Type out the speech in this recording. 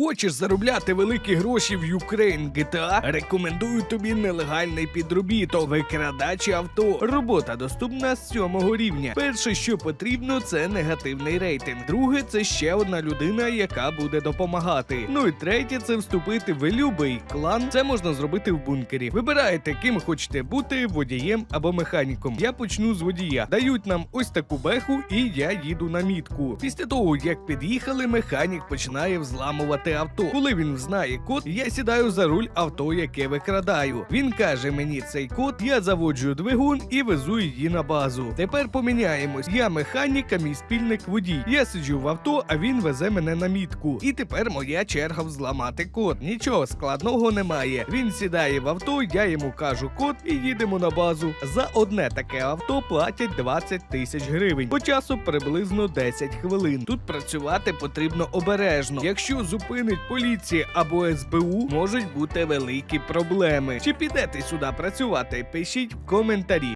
Хочеш заробляти великі гроші в Ukraine GTA? Рекомендую тобі нелегальний підробіток, викрадачі авто. Робота доступна з сьомого рівня. Перше, що потрібно, це негативний рейтинг. Друге, це ще одна людина, яка буде допомагати. Ну і третє, це вступити в любий клан. Це можна зробити в бункері. Вибираєте, ким хочете бути водієм або механіком. Я почну з водія. Дають нам ось таку беху, і я їду на мітку. Після того, як під'їхали, механік починає взламувати авто. Коли він знає код, я сідаю за руль авто, яке викрадаю. Він каже мені цей код, я заводжу двигун і везу її на базу. Тепер поміняємось. Я механік, а мій спільник водій. Я сиджу в авто, а він везе мене на мітку. І тепер моя черга взламати код. Нічого складного немає. Він сідає в авто, я йому кажу код і їдемо на базу. За одне таке авто платять 20 тисяч гривень. По часу приблизно 10 хвилин. Тут працювати потрібно обережно. Якщо зупинить поліція або СБУ, можуть бути великі проблеми. Чи підете сюди працювати? Пишіть в коментарі.